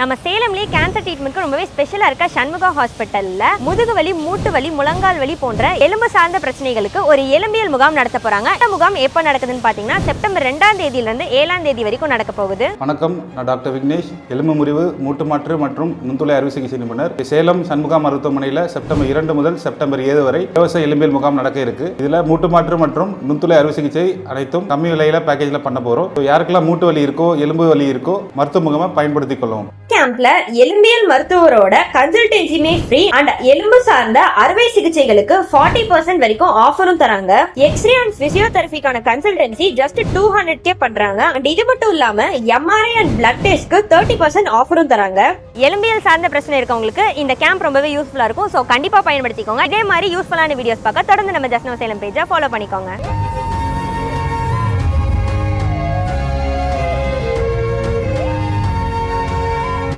நம்ம சேலம்லேயே கேன்சர் ட்ரீட்மெண்ட்க்கு ரொம்பவே ஸ்பெஷலாக இருக்க சண்முகா ஹாஸ்பிட்டலில் முதுகு வலி மூட்டு வலி முழங்கால் வலி போன்ற எலும்பு சார்ந்த பிரச்சனைகளுக்கு ஒரு எலும்பியல் முகாம் நடத்த போகிறாங்க இந்த முகாம் எப்போ நடக்குதுன்னு பார்த்தீங்கன்னா செப்டம்பர் ரெண்டாம் தேதியிலிருந்து ஏழாம் தேதி வரைக்கும் நடக்க போகுது. வணக்கம் நான் டாக்டர் விக்னேஷ். எலும்பு முறிவு மூட்டு மாற்று மற்றும் நுண்துளை அறுவை சிகிச்சை நிபுணர். சேலம் சண்முகா மருத்துவமனையில் செப்டம்பர் இரண்டு முதல் செப்டம்பர் ஏழு வரை இலவச எலும்பியல் முகாம் நடக்க இருக்கு. இதில் மூட்டு மாற்று மற்றும் நுண்துளை அறுவை சிகிச்சை அனைத்தும் கம்மி விலையில் பேக்கேஜில் பண்ண போகிறோம் யாருக்கெல்லாம் மூட்டு வலி இருக்கோ எலும்பு வலி இருக்கோ மருத்துவ முகாமை பயன்படுத்திக் கொள்ளவும். கேம்ப்ல எலும்பியல் மருத்துவரோட கன்சல்டன்சியுமே ஃப்ரீ அண்ட் எலும்பு சார்ந்த அறுவை சிகிச்சைகளுக்கு ஃபார்ட்டி பர்சன்ட் வரைக்கும் ஆஃபரும் தராங்க. X ray and பிசியோதெரபிக்கான consultancy just two hundred K பண்றாங்க. அண்ட் இது மட்டும் இல்லாம எம்ஆர்ஐ அண்ட் பிளட் டெஸ்ட்க்கு தேர்ட்டி பர்சன்ட் ஆஃபரும் தராங்க. எலும்பியல் சார்ந்த பிரச்சனை இருக்கவங்களுக்கு இந்த கேம்ப் ரொம்பவே யூஸ்ஃபுல்லா இருக்கும். ஸோ கண்டிப்பா பயன்படுத்திக்கோங்க. இதே மாதிரி யூஸ்ஃபுல்லான வீடியோஸ் பார்க்க தொடர்ந்து நம்ம ஜஸ்னவ சேலம் பேஜை ஃபாலோ பண்ணிக்கோங்க.